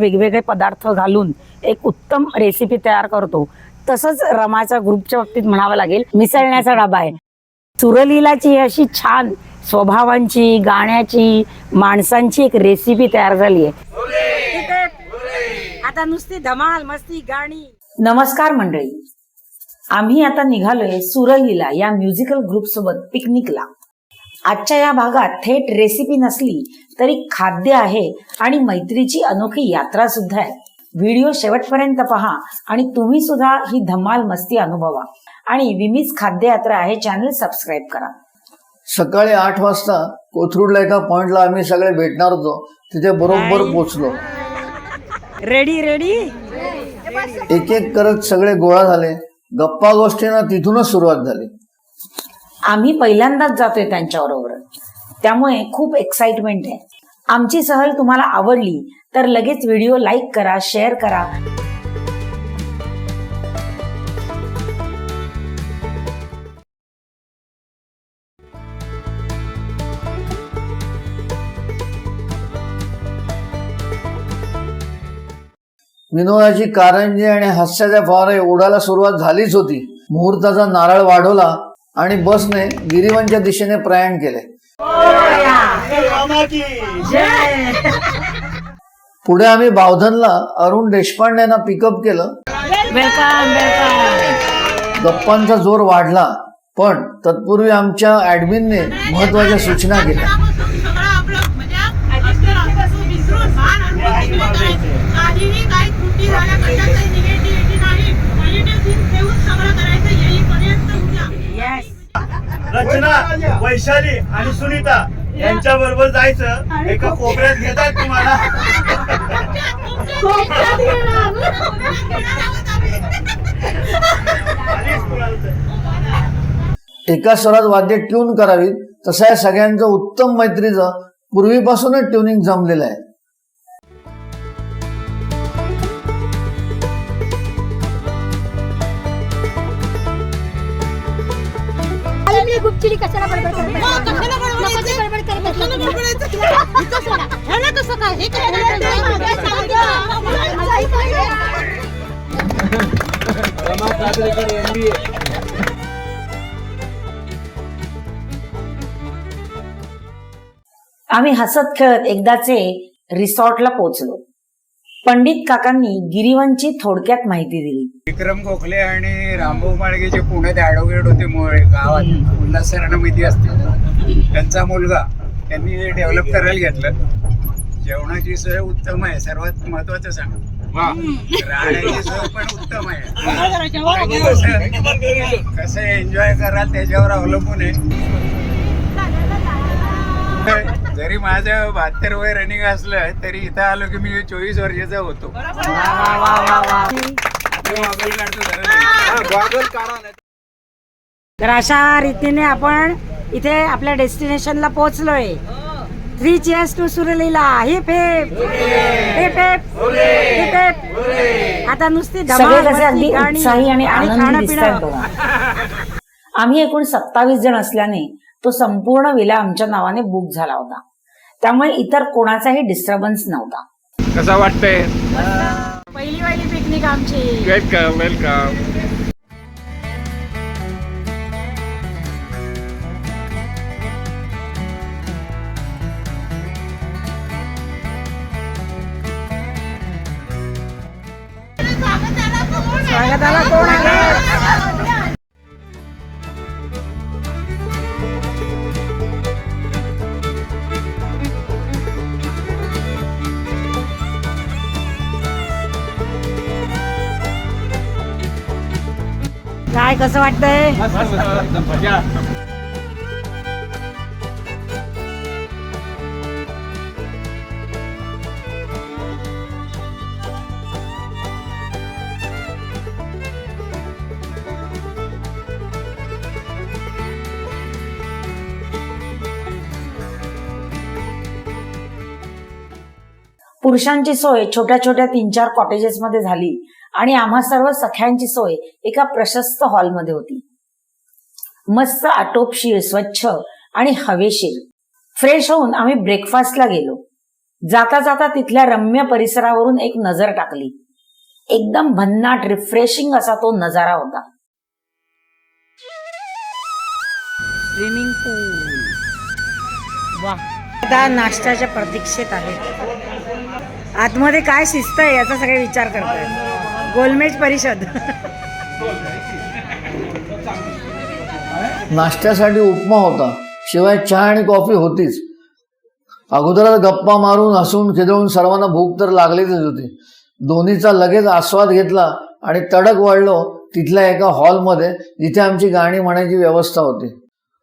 वेगवेगळे पदार्थ घालून एक उत्तम रेसिपी तयार करतो. तसंच रमाच्या ग्रुपच्या बाबतीत म्हणावं लागेल मिसळण्याचा डबा आहे. सुरलीलाची अशी छान स्वभावांची गाण्याची माणसांची एक रेसिपी तयार झाली आहे. आता नुसती धमाल मस्ती गाणी. नमस्कार मंडळी. आम्ही आता निघालोय सुरलीला या म्युझिकल ग्रुप सोबत पिकनिकला आजच्या या भागात थेट रेसिपी नसली तरी खाद्य आहे आणि मैत्रीची अनोखी यात्रा सुद्धा आहे. व्हिडिओ शेवटपर्यंत पहा आणि तुम्ही सुद्धा ही धमाल मस्ती अनुभवा. आणि विमीज खाद्य यात्रा हे चॅनल सबस्क्राईब करा. सकाळी आठ वाजता कोथरूडला एका पॉइंटला आम्ही सगळे भेटणार होतो. तिथे बरोबर पोचलो. Ready ready? एक एक करत सगळे गोळा झाले. गप्पा गोष्टींना तिथूनच सुरुवात झाली. आम्ही पहिल्यांदाच जातोय त्यांच्याबरोबर. त्यामुळे खूप एक्साइटमेंट आहे. आमची सहल तुम्हाला आवडली तर लगेच व्हिडिओ लाईक करा शेअर करा. विनोदाची कारंजी आणि हास्याच्या फवारे उडायला सुरुवात झालीच होती. मुहूर्ताचा नारळ वाढवला आणि बसने गिरिवनच्या दिशेने प्रयाण केले. पुढे आम्ही बावधनला अरुण देशपांडेंना पिकअप केलं. गप्पांचा जोर वाढला पण तत्पूर्वी आमच्या ऍडमिनने महत्त्वाच्या सूचना केल्या. रचना वैशाली आणि सुनीता यांच्या बरोबर जायचं. एका कोपऱ्यात घेतात तुम्हाला. एका स्वरात वाद्य ट्यून करावीत तसं या सगळ्यांचं उत्तम मैत्रीचं पूर्वीपासूनच ट्युनिंग जमलेलं आहे. मी गुपचिडी कशाला बडबड करत हो? नको ते बडबड करत कशाला बसली. बडबडायचं? तुला इथं सोडा. ह्याला कसं काय हे काय. मला ऐकायचं. आम्ही हसत खेळत एकदाचे रिसॉर्टला पोहोचलो पंडित काकांनी गिरीवनची थोडक्यात माहिती दिली. विक्रम गोखले आणि रामभाऊ माळगे जे पुण्यात ॲडव्होकेट होते मुळे गावात उल्हास सरांना माहिती असते. त्यांचा मुलगा त्यांनी डेव्हलप करायला घेतलं. जेवणाची सोय उत्तम आहे सर्वात महत्वाचं सांग. राहण्याची सोय पण उत्तम आहे. कसं एन्जॉय कराल त्याच्यावर अवलंबून आहे. जरी माझं बहात्तर वय रनिंग असलं तरी इथं आलो की मी चोवीस वर्षाचा होतो. तर अशा रीतीने आपण इथे आपल्या डेस्टिनेशनला पोहोचलोय. Three cheers to Surleela hip hip hip hip hip hip आता नुसती आणि आनंदी खाणं पिणं. आम्ही एकूण सत्तावीस जण असल्याने तो संपूर्ण विला आमच्या नावाने बुक झाला होता. त्यामुळे इतर कोणाचाही डिस्टर्बन्स नव्हता. कसा वाटतंय? पहिली पहिली पिकनिक आमची. वेलकम वेलकम स्वागताला कोण आलं काय कसं वाटतंय? पुरुषांची सोय छोट्या छोट्या तीन चार कॉटेजेसमध्ये झाली. आणि आम्हा सर्व सख्यांची सोय एका प्रशस्त हॉलमध्ये होती. मस्त आटोपशीर स्वच्छ आणि हवेशीर. फ्रेश होऊन आम्ही ब्रेकफास्टला गेलो. जाता जाता तिथल्या रम्य परिसरावरून एक नजर टाकली. एकदम भन्नाट रिफ्रेशिंग असा तो नजारा होता. स्विमिंग पूल वा आता नाश्त्याच्या प्रतीक्षेत आहे. आतमध्ये काय शिस्त आहे याचा सगळे विचार करतायत गोलमेज परिषद. नाश्त्यासाठी उपमा होता. शिवाय चहा आणि कॉफी होतीच. अगोदरच गप्पा मारून हसून खिदळून सर्वांना भूक तर लागलीच होती. दोन्हीचा लगेच आस्वाद घेतला आणि तडक वाढलो तिथल्या एका हॉलमध्ये जिथे आमची गाणी म्हणायची व्यवस्था होती.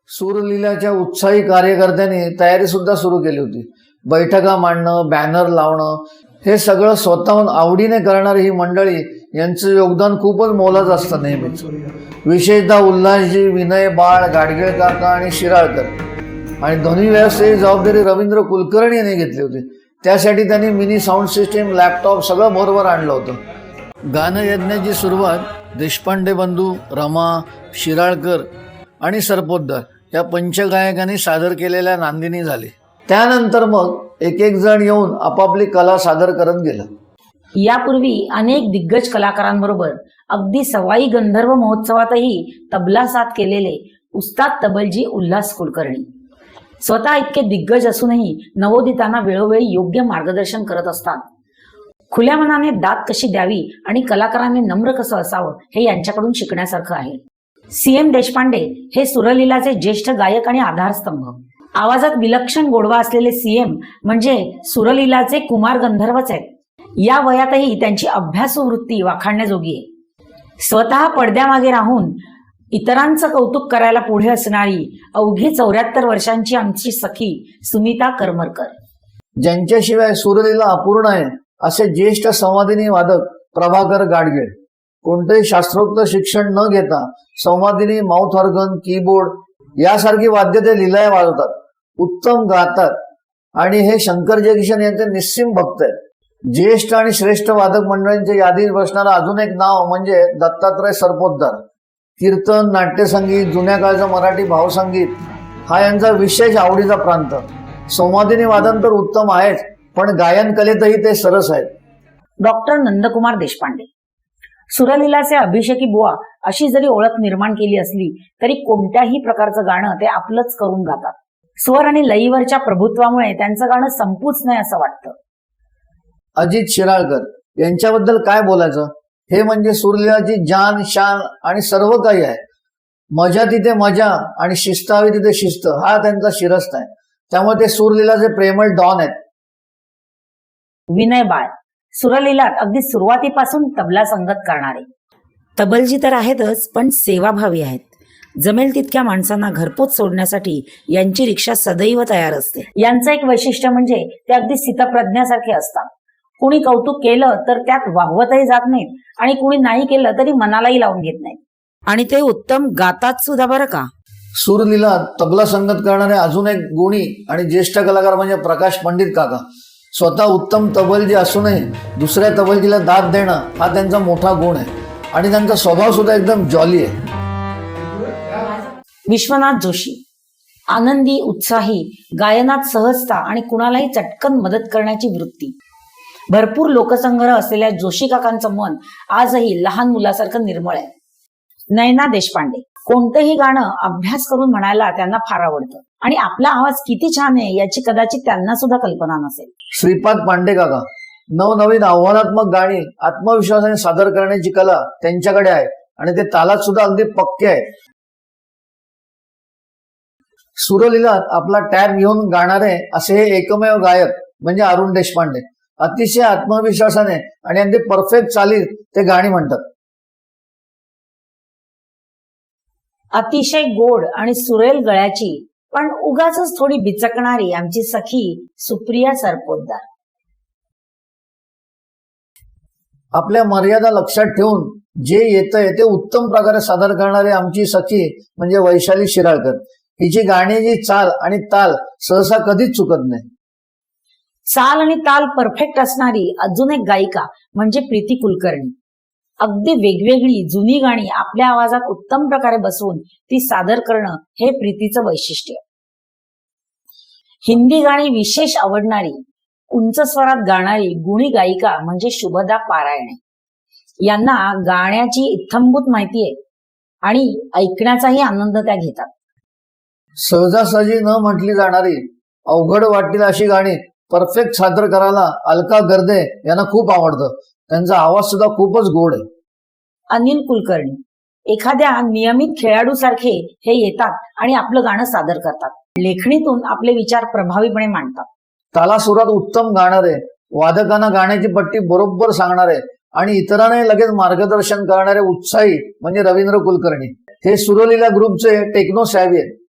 सूरलीलाच्या उत्साही कार्यकर्त्यांनी तयारी सुद्धा सुरू केली होती. बैठका मांडणं बॅनर लावणं हे सगळं स्वतःहून आवडीने करणारी ही मंडळी यांचं योगदान खूपच मोलाचं असतं नेहमीच. विशेषतः उल्हासजी विनय बाळ गाडगेळ काका आणि शिराळकर. आणि ध्वनी व्यवस्थेची जबाबदारी रवींद्र कुलकर्णी यांनी घेतली होती. त्यासाठी त्यांनी मिनी साऊंड सिस्टीम लॅपटॉप सगळं बरोबर आणलं होतं. गानयज्ञाची सुरुवात देशपांडे बंधू रमा शिराळकर आणि सरपोतदार या पंचगायकांनी सादर केलेल्या नांदिनी झाली. त्यानंतर मग एक एक जण येऊन आपापली कला सादर करत गेलं. यापूर्वी अनेक दिग्गज कलाकारांबरोबर अगदी सवाई गंधर्व महोत्सवातही तबला साथ केलेले उस्ताद तबलजी उल्हास कुलकर्णी. स्वतः इतके दिग्गज असूनही नवोदितांना वेळोवेळी योग्य मार्गदर्शन करत असतात. खुल्या मनाने दात कशी द्यावी आणि कलाकारांनी नम्र कसं असावं हे यांच्याकडून शिकण्यासारखं आहे. सी एम देशपांडे हे सुरलीलाचे ज्येष्ठ गायक आणि आधारस्तंभ. आवाजात विलक्षण गोडवा असलेले सीएम म्हणजे सुरलीलाचे कुमार गंधर्वच आहेत. या वयातही त्यांची अभ्यासू वृत्ती वाखाणण्याजोगी आहे. स्वतः पडद्यामागे राहून इतरांचं कौतुक करायला पुढे असणारी अवघी चौऱ्याहत्तर वर्षांची आमची सखी सुनीता करमरकर. ज्यांच्याशिवाय सुरलीला अपूर्ण आहे असे ज्येष्ठ संवादिनी वादक प्रभाकर गाडगीळ कोणतेही शास्त्रोक्त शिक्षण न घेता संवादिनी माउथ ऑर्गन कीबोर्ड यासारखी वाद्य ते लिलाय वाजवतात. उत्तम गातात. आणि हे शंकर जयकिशन यांचे निस्सिम भक्त आहेत. ज्येष्ठ आणि श्रेष्ठ वादक मंडळींच्या यादीत बसणारं अजून एक नाव म्हणजे दत्तात्रय सरपोतदार. कीर्तन नाट्यसंगीत जुन्या काळचं मराठी भावसंगीत हा यांचा विशेष आवडीचा प्रांत. संवादिनी वादन तर उत्तम आहेच पण गायन कलेतही ते सरस आहेत. डॉक्टर नंदकुमार देशपांडे. सुरलीलाचे अभिषेकी बुवा अशी जरी ओळख निर्माण केली असली तरी कोणत्याही प्रकारचं गाणं ते आपलंच करून गातात. स्वर आणि लईवरच्या प्रभुत्वामुळे त्यांचं गाणं संपूच नाही असं वाटतं. अजित शिराळकर यांच्याबद्दल काय बोलायचं? हे म्हणजे सुरलीलाची जान शान आणि सर्व काही आहे. मजा तिथे मजा आणि शिस्त हवी तिथे शिस्त हा त्यांचा शिरस्त आहे. त्यामुळे ते सुरलीलाचे प्रेमळ डॉन आहेत. विनय बाळ सुरलीलात अगदी सुरुवातीपासून तबला संगत करणारे. तबलजी तर आहेतच पण सेवाभावी आहेत. जमेल तितक्या माणसांना घरपोच सोडण्यासाठी यांची रिक्षा सदैव तयार असते. यांचं एक वैशिष्ट्य म्हणजे ते अगदी स्थितप्रज्ञासारखे असतात. कुणी कौतुक केलं तर त्यात वाहवतही जात नाहीत आणि कुणी नाही केलं तरी मनालाही लावून घेत नाहीत. आणि ते उत्तम गातात सुद्धा बरं का? सुरलीला तबला संगत करणारे अजून एक गुणी आणि ज्येष्ठ कलाकार म्हणजे प्रकाश पंडित काका. स्वतः उत्तम तबलजी असूनही दुसऱ्या तबलजीला दाद देणं हा त्यांचा मोठा गुण आहे. आणि त्यांचा स्वभाव सुद्धा एकदम जॉली आहे. विश्वनाथ जोशी. आनंदी उत्साही गायनात सहजता आणि कुणालाही चटकन मदत करण्याची वृत्ती. भरपूर लोकसंग्रह असलेल्या जोशी काकांचं मन आजही लहान मुलासारखं निर्मळ आहे. नयना देशपांडे. कोणतंही गाणं अभ्यास करून म्हणायला त्यांना फार आवडतं. आणि आपला आवाज किती छान आहे याची कदाचित त्यांना सुद्धा कल्पना नसेल. श्रीपाद पांडे काका. नवनवीन आव्हानात्मक गाणी आत्मविश्वासाने सादर करण्याची कला त्यांच्याकडे आहे. आणि ते तालात सुद्धा अगदी पक्के आहेत सुरलीलात आपला टॅब घेऊन गाणारे असे हे एकमेव गायक म्हणजे अरुण देशपांडे. अतिशय आत्मविश्वासाने आणि अगदी परफेक्ट चालीत ते गाणी म्हणतात. अतिशय गोड आणि सुरेल गळ्याची पण उगाच थोडी बिचकणारी आमची सखी सुप्रिया सरपोतदार. आपल्या मर्यादा लक्षात ठेवून जे येतंय ते उत्तम प्रकारे सादर करणारी आमची सखी म्हणजे वैशाली शिराळकर. हिची गाण्याची चाल आणि ताल सहसा कधीच चुकत नाही. चाल आणि ताल परफेक्ट असणारी अजून एक गायिका म्हणजे प्रीती कुलकर्णी. अगदी वेगवेगळी जुनी गाणी आपल्या आवाजात उत्तम प्रकारे बसवून ती सादर करणं हे प्रीतीचं वैशिष्ट्य. हिंदी गाणी विशेष आवडणारी उंच स्वरात गाणारी गुणी गायिका म्हणजे शुभदा पारायणे. यांना गाण्याची इत्थंभूत माहिती आहे आणि ऐकण्याचाही आनंद त्या घेतात. सहजासहजी न म्हटली जाणारी अवघड वाटतील अशी गाणी परफेक्ट सादर करायला अलका गर्दे यांना खूप आवडतं. त्यांचा आवाज सुद्धा खूपच गोड आहे. अनिल कुलकर्णी. एखाद्या नियमित खेळाडू सारखे हे येतात आणि आपलं गाणं सादर करतात. लेखणीतून आपले विचार प्रभावीपणे मांडतात. तालासुरात उत्तम गाणारे वादकांना गाण्याची पट्टी बरोबर सांगणारे आणि इतरांनाही लगेच मार्गदर्शन करणारे उत्साही म्हणजे रवींद्र कुलकर्णी. हे सुरलीला ग्रुपचे टेक्नो सॅव्ही आहेत.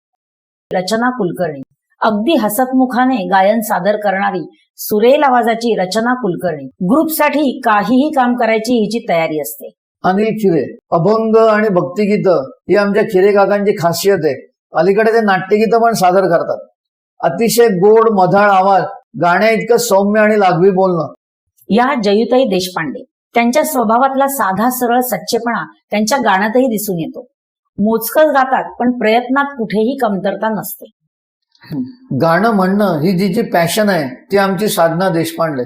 रचना कुलकर्णी. अगदी हसतमुखाने गायन सादर करणारी सुरेल आवाजाची रचना कुलकर्णी. ग्रुपसाठी काहीही काम करायची हिची तयारी असते. अनिल खिरे अभंग आणि भक्तिगीत ही आमच्या खिरे काकांची खासियत आहे. अलीकडे ते नाट्यगीतं पण सादर करतात. अतिशय गोड मधाळ आवाज गाण्या इतकं सौम्य आणि लागवी बोलणं. या जयुताई देशपांडे. त्यांच्या स्वभावातला साधा सरळ सच्चेपणा त्यांच्या गाण्यातही दिसून येतो. मोजकच गातात पण प्रयत्नात कुठेही कमतरता नसते. गाणं म्हणणं ही जी जी पॅशन आहे ती आमची साधना देशपांडे.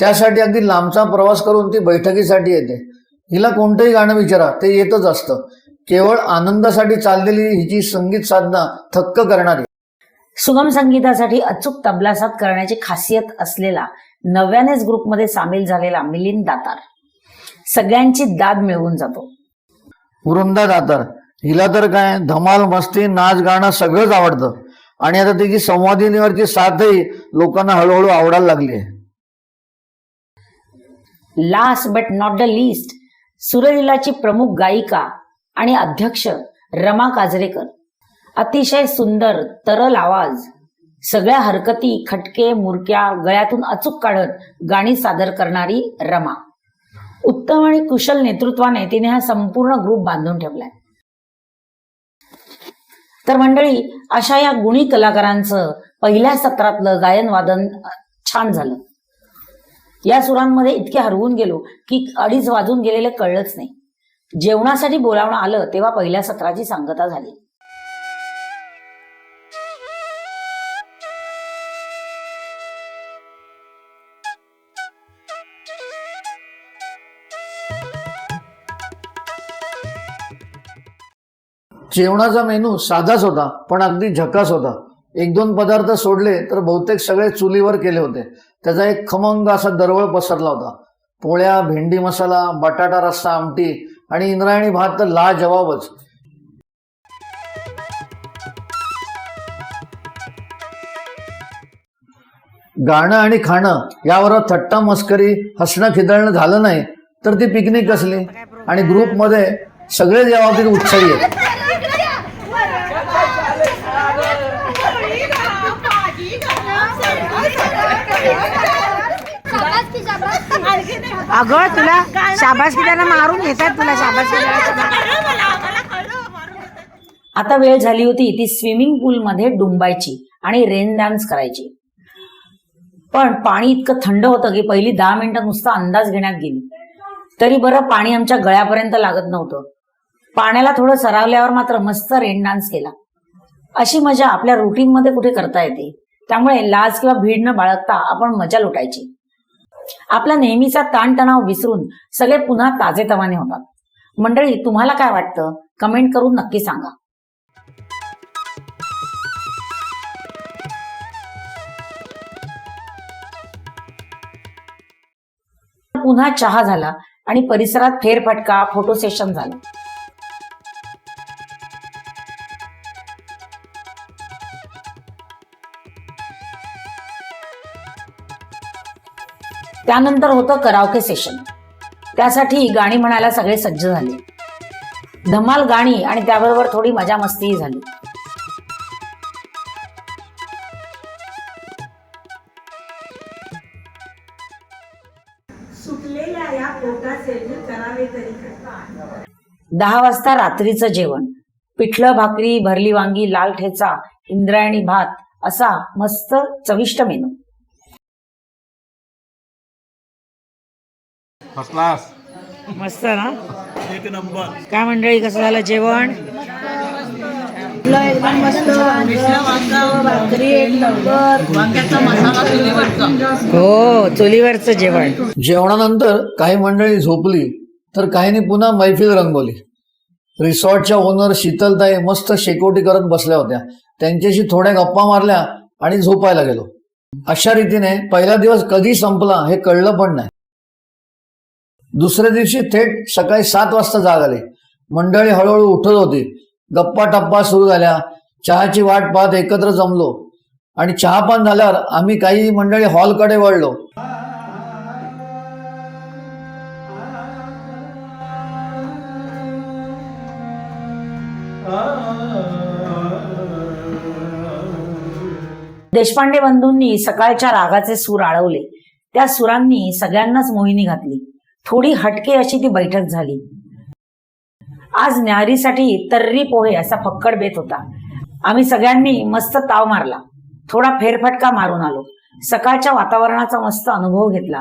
त्यासाठी अगदी लांबचा प्रवास करून ती बैठकीसाठी येते. हिला कोणतंही गाणं विचारा ते येतच असतं. केवळ आनंदासाठी चाललेली हिची संगीत साधना थक्क करणारी. सुगम संगीतासाठी अचूक तबलासात करण्याची खासियत असलेला नव्यानेच ग्रुपमध्ये सामील झालेला मिलिंद दातार. सगळ्यांची दाद मिळवून जातो. वृंदा दातार. हिला तर काय धमाल मस्ती नाच गाणं सगळंच आवडतं. आणि आता तिची संवादिनीवरची साथही लोकांना हळूहळू आवडायला लागली आहे last but not the list सुरलीलाची प्रमुख गायिका आणि अध्यक्ष रमा काजरेकर. अतिशय सुंदर तरल आवाज. सगळ्या हरकती खटके मुरक्या गळ्यातून अचूक काढत गाणी सादर करणारी रमा. उत्तम आणि कुशल नेतृत्वाने तिने हा संपूर्ण ग्रुप बांधून ठेवलाय. तर मंडळी अशा या गुणी कलाकारांचं पहिल्या सत्रातलं गायन वादन छान झालं. या सुरांमध्ये इतके हरवून गेलो की अडीच वाजून गेलेले कळलंच नाही. जेवणासाठी बोलावणं आलं तेव्हा पहिल्या सत्राची सांगता झाली. जेवणाचा मेनू साधाच होता पण अगदी झकास होता. एक दोन पदार्थ सोडले तर बहुतेक सगळे चुलीवर केले होते. त्याचा एक खमंग असा दरवळ पसरला होता. पोळ्या भेंडी मसाला बटाटा रस्सा आमटी आणि इंद्रायणी भात तर ला जवाबच गाणं आणि खाणं यावर थट्टा मस्करी हसणं खिदळणं झालं नाही तर ती पिकनिक असली. आणि ग्रुपमध्ये सगळे या उत्साही आहेत. अगं तुला शाबास किटाने मारून घेतात तुला शाबास आता वेळ झाली होती ती स्विमिंग पूलमध्ये डुंबायची आणि रेन डान्स करायची. पण पाणी इतकं थंड होतं की पहिली दहा मिनिटं नुसता अंदाज घेण्यात गेली. तरी बरं पाणी आमच्या गळ्यापर्यंत लागत नव्हतं. पाण्याला थोडं सरावल्यावर मात्र मस्त रेन डान्स केला. अशी मजा आपल्या रुटीन मध्ये कुठे करता येते? त्यामुळे लाज किंवा भीड न बाळगता आपण मजा लुटायची. आपला नेहमीचा ताणतणाव विसरून सगळे पुन्हा ताजेतवाने होतात. मंडळी तुम्हाला काय वाटतं? कमेंट करून नक्की सांगा. पुन्हा चहा झाला आणि परिसरात फेरफटका फोटो सेशन झालं. त्यानंतर होतं करावके सेशन त्यासाठी गाणी म्हणायला सगळे सज्ज झाले. धमाल गाणी आणि त्याबरोबर थोडी मजा मस्तीही झाली. दहा वाजता रात्रीचं जेवण. पिठलं भाकरी भरली वांगी लाल ठेचा इंद्रायणी भात असा मस्त चविष्ट मेनू. मस्त ना? काय मंडळी कसं झालं जेवण? हो चुलीवरचं जेवण. जेवणानंतर काही मंडळी झोपली तर काहींनी पुन्हा मैफिल रंगवली. रिसॉर्टच्या ओनर शीतलताई मस्त शेकोटी करत बसल्या होत्या. त्यांच्याशी थोड्या गप्पा मारल्या आणि झोपायला गेलो. अशा रीतीने पहिला दिवस कधी संपला हे कळलं पण नाही. दुसऱ्या दिवशी थेट सकाळी सात वाजता जाग आली. मंडळी हळूहळू उठत होती. गप्पा टप्पा सुरू झाल्या. चहाची वाट पाहत एकत्र जमलो. आणि चहापान झाल्यावर आम्ही काही मंडळी हॉलकडे वळलो. देशपांडे बंधूंनी सकाळच्या रागाचे सूर आळवले. त्या सुरांनी सगळ्यांनाच मोहिनी घातली. थोडी हटके अशी ती बैठक झाली. आज न्याहारीसाठी तर्री पोहे असा फक्कड बेत होता. आम्ही सगळ्यांनी मस्त ताव मारला. थोडा फेरफटका मारून आलो. सकाळच्या वातावरणाचा मस्त अनुभव घेतला.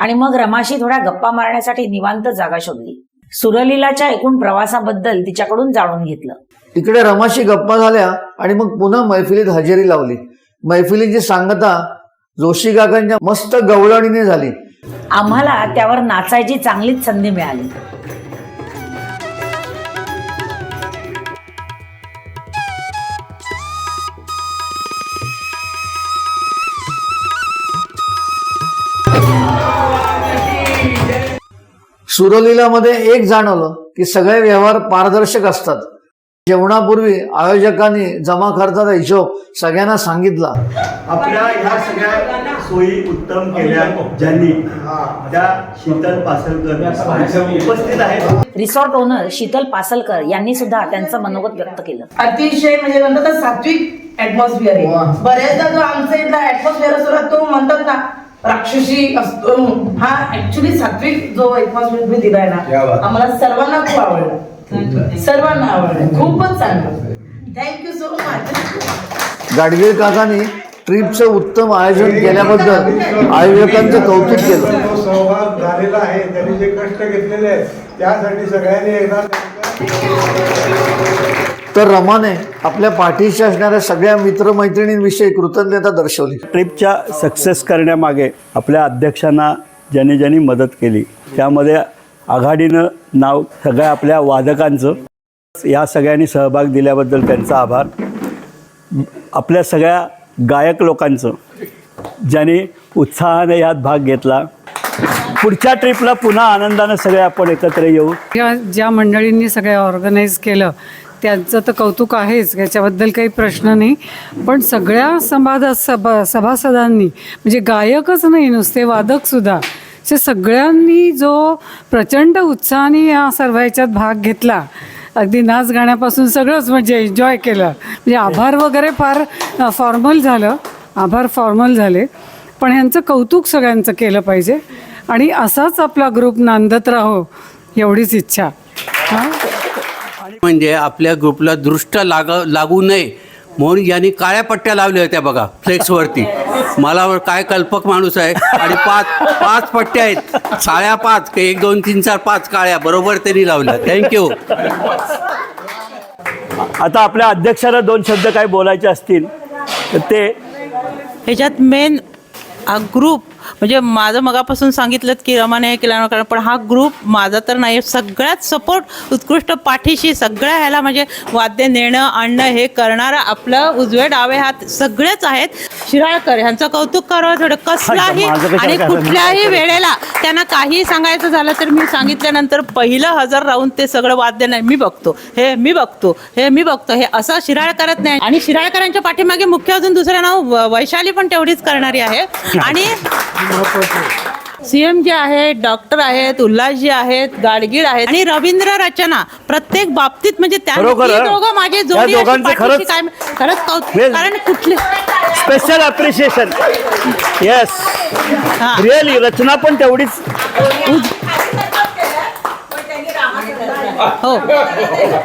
आणि मग रमाशी थोड्या गप्पा मारण्यासाठी निवांत जागा शोधली. सुरलीलाच्या एकूण प्रवासाबद्दल तिच्याकडून जाणून घेतलं. तिकडे रमाशी गप्पा झाल्या आणि मग पुन्हा मैफिलीत हजेरी लावली. मैफिलीची सांगता जोशी काकांच्या मस्त गवळणीने झाली. आम्हाला त्यावर नाचायची चांगलीच संधी मिळाली. सुरलीलामध्ये एक जाणवलं की सगळे व्यवहार पारदर्शक असतात. जेवणापूर्वी आयोजकांनी जमा खर्चाचा हिशोब सगळ्यांना सांगितला. आपल्या ह्या सगळ्या सोयी उत्तम केल्या ज्यांनी त्या शीतल पासलकर उपस्थित आहेत. रिसॉर्ट ओनर शीतल पासलकर यांनी सुद्धा त्यांचं मनोगत व्यक्त केलं. अतिशय म्हणजे म्हणतात सात्विक ऍटमॉस्फिअर आहे. बऱ्याचदा जो आमचा इथला ऍटमॉस्फिअर असतो तो म्हणतात ना राक्षसी असतो. हा ऍक्च्युली सात्विक जो ऍटमॉस्फिअर मी दिलाय ना आम्हाला सर्वांना खूप आवडला. सर्वांना आवडलं. खूपच चांगलं. थँक्यू सो मच गाडगीळ काकांनी ट्रिपचं उत्तम आयोजन केल्याबद्दल आयोजकांचं कौतुक केलं. सहभाग झालेला आहे त्यांनी जे कष्ट घेतलेले आहेत त्यासाठी सगळ्यांनी एकदा तर रमाने आपल्या पाठीशी असणाऱ्या सगळ्या मित्रमैत्रिणींविषयी कृतज्ञता दर्शवली. ट्रिपच्या सक्सेस करण्यामागे आपल्या अध्यक्षांना ज्यांनी ज्यांनी मदत केली त्यामध्ये आघाडीनं नाव सगळ्या आपल्या वादकांचं या सगळ्यांनी सहभाग दिल्याबद्दल त्यांचा आभार. आपल्या सगळ्या गायक लोकांचं ज्यांनी उत्साहाने यात भाग घेतला. पुढच्या ट्रिपला पुन्हा आनंदानं सगळे आपण एकत्र येऊ. या ज्या मंडळींनी सगळ्या ऑर्गनाईज केलं त्यांचं तर कौतुक आहेच याच्याबद्दल काही प्रश्न नाही. पण सगळ्या समाधा सभा सभासदांनी म्हणजे गायकच नाही नुसते वादकसुद्धा अशा सगळ्यांनी जो प्रचंड उत्साहाने या सर्व ह्याच्यात भाग घेतला अगदी नाच गाण्यापासून सगळंच म्हणजे एन्जॉय केलं. म्हणजे आभार वगैरे फार फॉर्मल झालं. आभार फॉर्मल झाले. पण ह्यांचं कौतुक सगळ्यांचं केलं पाहिजे. आणि असाच आपला ग्रुप नांदत राहो एवढीच इच्छा. हां? म्हणजे आपल्या ग्रुपला दृष्ट लाग लागू नये. म्हणून यांनी काळ्या पट्ट्या लावल्या होत्या बघा फ्लेक्सवरती. मला काय कल्पक माणूस आहे आणि पाच पाच पट्ट्या आहेत. काळ्या पाच का एक दोन तीन चार पाच काळ्या बरोबर त्यांनी लावल्या. थँक्यू आता आपल्या अध्यक्षाला दोन शब्द काय बोलायचे असतील तर ते ह्याच्यात मेन ग्रुप म्हणजे माझं मगापासून सांगितलं की रमाने हे केलं कारण पण हा ग्रुप माझा तर नाही सगळ्यात सपोर्ट उत्कृष्ट पाठीशी सगळ्या ह्याला म्हणजे वाद्य नेणं आणणं हे करणारं आपलं उजवे डावे हात सगळेच आहेत. शिराळकर ह्यांचं कौतुक करावं थोडं. कसलाही आणि? कुठल्याही वेळेला त्यांना काही सांगायचं झालं तर मी सांगितल्यानंतर पहिलं हजर राहून ते सगळं वाद्य नाही. मी बघतो. हे मी बघतो. हे मी बघतो. हे असं शिराळ करत नाही. आणि शिराळकरांच्या पाठीमागे मुख्य अजून दुसरं नाव वैशाली पण तेवढीच करणारी आहे. आणि सीएम जे आहेत डॉक्टर आहेत उल्हासजी आहेत गाडगीळ आहेत आणि रवींद्र रचना प्रत्येक बाबतीत म्हणजे त्या खरोखर, दोघं माझे जोडी अशी दोघांचं पाठीशी खरंच- कायम- खरंच कौतुक कारण कुठले स्पेशल अप्रिशिएशन येस हा. रिअली रचना पण तेवढीच हो.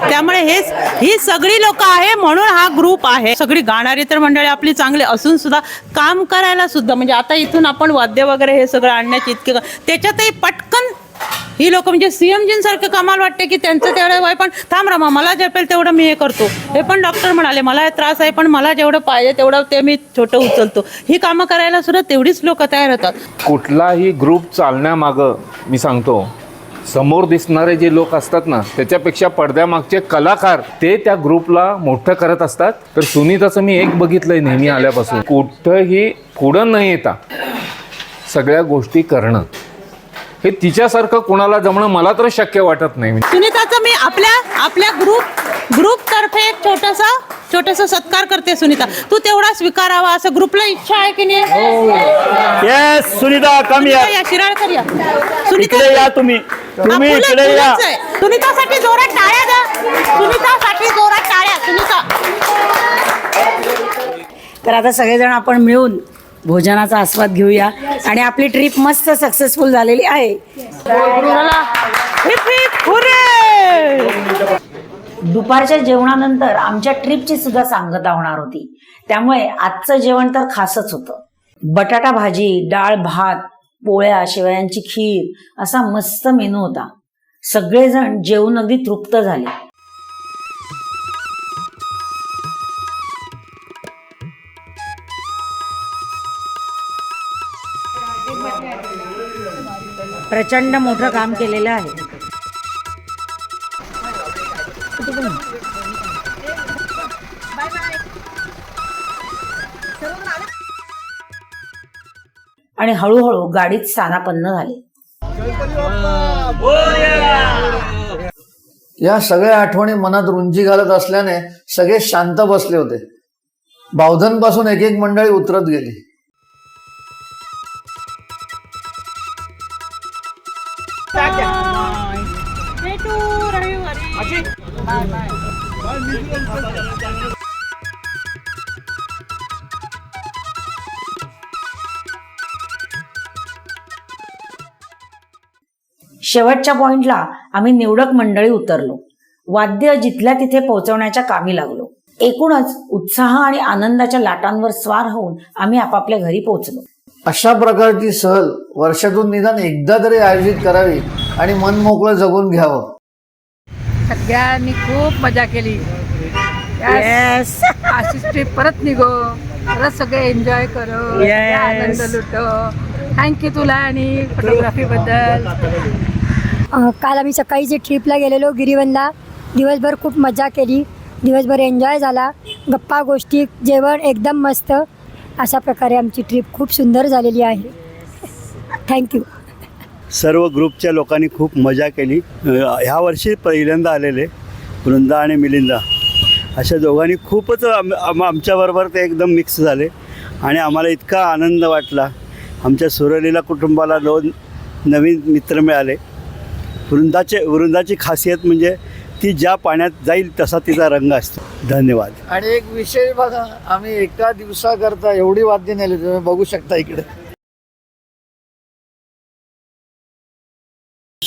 त्यामुळे हेच ही सगळी लोक आहे म्हणून हा ग्रुप आहे. सगळी गाणारी तर मंडळी आपली चांगली असून सुद्धा काम करायला सुद्धा म्हणजे आता इथून आपण वाद्य वगैरे हे सगळं आणण्याची इतके त्याच्यातही पटकन ही लोक म्हणजे सीएमजींसारखं कमाल वाटते की त्यांचं तेवढं वय पण थांब रामा मला झेपेल तेवढं मी हे करतो. हे पण डॉक्टर म्हणाले मला हे त्रास आहे पण मला जेवढं पाहिजे तेवढं ते मी छोटं उचलतो. ही कामं करायला सुद्धा तेवढीच लोक तयार होतात. कुठलाही ग्रुप चालण्यामागं मी सांगतो समोर दिसणारे जे लोक असतात ना त्याच्यापेक्षा पडद्यामागचे कलाकार ते त्या ग्रुपला मोठं करत असतात. तर सुनीताचं मी एक बघितलंय नेहमी आल्यापासून. कुठंही पुढं न येता सगळ्या गोष्टी करणं. हे तिच्यासारखं कोणाला जमणं मला तर शक्य वाटत नाही. सुनीताचं मी आपल्या आपल्या ग्रुप ग्रुप तर्फे एक छोटासा छोटासा सत्कार करते सुनीता. तू तेवढा स्वीकारावा असं ग्रुपला इच्छा आहे की नाही? येस सुनीता कम या या शिराळकर या. इकडे या तुम्ही. हा, तुम्ही इकडे या. आहे. सुनीतासाठी जोरात टाळ्या द्या सुनीतासाठी जोरात टाळ्या सुनीता. तर आता सगळेजण आपण मिळून भोजनाचा आस्वाद घेऊया. आणि आपली ट्रिप मस्त सक्सेसफुल झालेली आहे! दुपारच्या जेवणानंतर आमच्या ट्रिपची सुद्धा सांगता होणार होती. त्यामुळे आजचं जेवण तर खासच होतं. बटाटा भाजी डाळ भात पोळ्या शेवयांची खीर असा मस्त मेनू होता. सगळेजण जेवून अगदी तृप्त झाले. प्रचंड मोठं काम केलेलं आहे. आणि हळूहळू गाडीत स्थानापन्न झाले. या सगळ्या आठवणी मनात रुंजी घालत असल्याने सगळे शांत बसले होते. बावधनपासून एक एक मंडळी उतरत गेली. शेवटच्या पॉइंटला आम्ही निवडक मंडळी उतरलो. वाद्य जिथल्या तिथे पोहोचवण्याच्या कामी लागलो. एकूणच उत्साह आणि आनंदाच्या लाटांवर स्वार होऊन आम्ही आपापल्या घरी पोहोचलो. अशा प्रकारची सहल वर्षातून निदान एकदा तरी आयोजित करावी आणि मन मोकळं जगून घ्यावं. सगळ्यांनी खूप मजा केली. अशीच ट्रिप परत निघो. परत सगळे एन्जॉय करो. आनंद लुटो. थँक्यू तुला आणि फोटोग्राफी बद्दल. अ, काल आम्ही सकाळी जे ट्रिपला गेलेलो गिरीवनला दिवसभर खूप मजा केली. दिवसभर एन्जॉय झाला. गप्पा गोष्टी जेवण एकदम मस्त. अशा प्रकारे आमची ट्रिप खूप सुंदर झालेली आहे. थँक्यू सर्व ग्रुपच्या लोकांनी खूप मजा केली. ह्या वर्षी पहिल्यांदा आलेले वृंदा आणि मिलिंदा. अशा दोघांनी खूपच आम आम- आमच्याबरोबर ते एकदम मिक्स झाले. आणि आम्हाला इतका आनंद वाटला. आमच्या सुरलीला कुटुंबाला दोन नवीन मित्र मिळाले. वृंदाचे वृंदाची खासियत म्हणजे ती ज्या पाण्यात जाईल तसा तिचा रंग असतो. धन्यवाद. आणि एक विषय बघा आम्ही एका दिवसाकरता एवढी वाद्य नेली तुम्ही बघू शकता इकडे.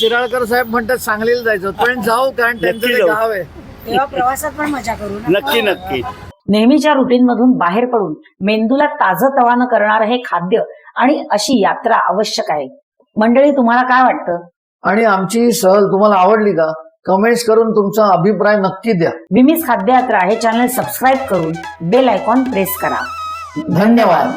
शिराळकर साहेब म्हणतात सांगलीला जायचं. पण जाऊ कारण त्यांचं नक्की ते जाऊ. गाव आहे. तेव्हा प्रवासात पण मजा करू ना. नक्की नक्की. नेहमीच्या रुटीन मधून बाहेर पडून मेंदूला ताजं तवानं करणारं हे खाद्य आणि अशी यात्रा आवश्यक आहे. मंडळी तुम्हाला काय वाटतं? आणि आमची सहल तुम्हाला आवडली का? कमेंट्स करून तुमचा अभिप्राय नक्की द्या. विमीज खाद्ययात्रा हे चॅनल सबस्क्राईब करून बेल आयकॉन प्रेस करा. धन्यवाद.